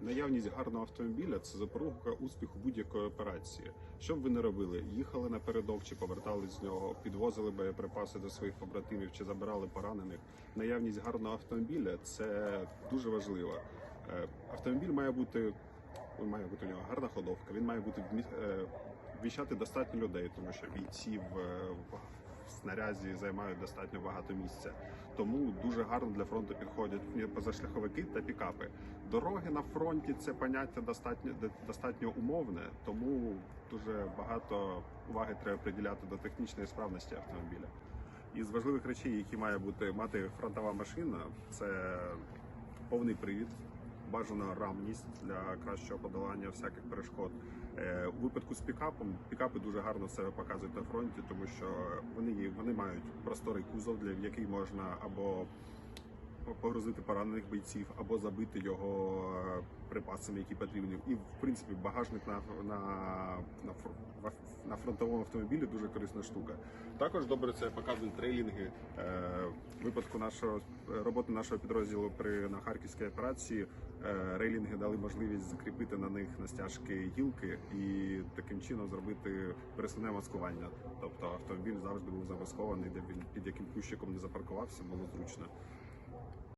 Наявність гарного автомобіля це запорука успіху будь-якої операції. Що б ви не робили? Їхали напередок чи повертались з нього, підвозили боєприпаси до своїх побратимів чи забирали поранених. Наявність гарного автомобіля це дуже важливо. Е, Автомобіль має бути має бути у нього гарна ходовка. Він має бути е, вміщати достатньо людей, тому що бійці в, е, снарязі займають достатньо багато місця. Тому дуже гарно для фронту підходять позашляховики та пікапи. Дороги на фронті це поняття достатньо достатньо умовне, тому дуже багато уваги треба приділяти до технічної справності автомобіля. Із важливих речей, які має бути мати фронтова машина, це повний привід. Бажана рамність для кращого подолання всяких перешкод. Е, у випадку з пікапом пікапи дуже гарно себе показують на фронті, тому що вони вони мають просторий кузов, для який можна або погрузити поранених бойців, або забити його е, припасами, які потрібні. І в принципі багажник на на, на, на фронтовому автомобілі дуже корисна штука. Також добре це показують трейлінги. Е, випадку нашого роботи нашого підрозділу при на харківській операції рейлінги дали можливість закріпити на них настяжки гілки і таким чином зробити пересувне маскування. Тобто автомобіль завжди був замаскований, де він під яким кущиком не запаркувався, було зручно.